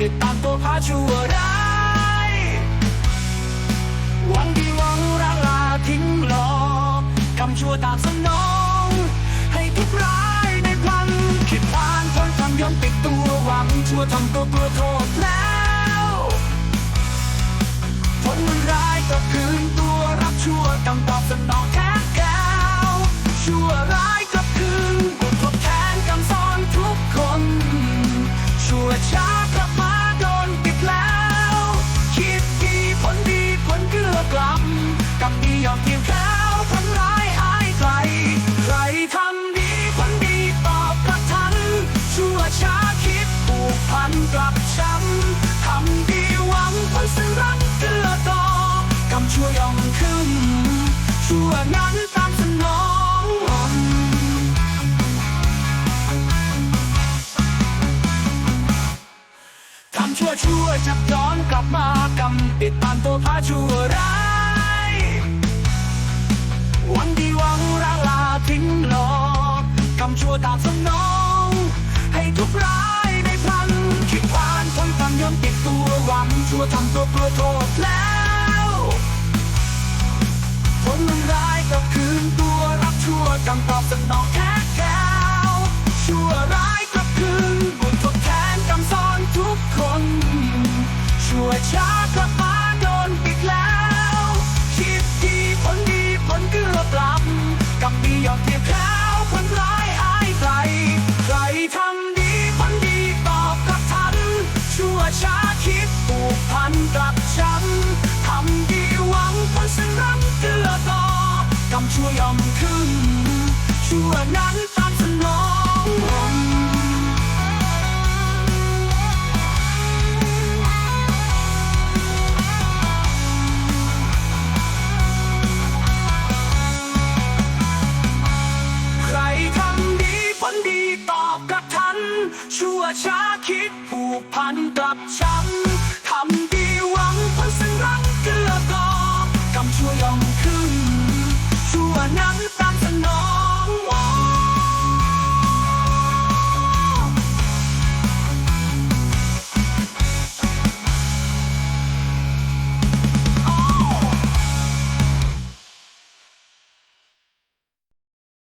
ติดตามตัวพา ชั่วร้ายหวังดีหวังรักลาทิ้งหลอกกำชั่วตามสนอง ให้ทุกร้ายในพลันคิดพานพ้นทำย้อนปิดตัวหวังชั่วทำตัวกลัวโทษำชั่วชั่วจับย้อนกลับมากำติดตามตัวพาชั่วร้ายวังดีหวังรักลาทิ้งหลอกกำชั่วตามสนอง ให้ทุกร้ายในพันคิดผ่านพ้นความยอมติดตัวหวังชั่วทำตัวกลัวโทษแล้วผลมันร้า เช้ากลับมาโดนปิดแล้ว คิดดีผลดีผลเกือบลำกำดียอมเทียบแล้ผลร้ายอายไกลใครทำดีผลดีตอบกลับทัน ชั่วช้าคิดผูกพันกลับช้ำทำดีหวังผลซึ่งรักเกลือต่อกำชั่วยอมขึ้นชั่วนั้นต ช้าคิดผูกพันกลับช้ำทำดีหวังผลสิ่งรักเกลือก่อกำชั่วยอม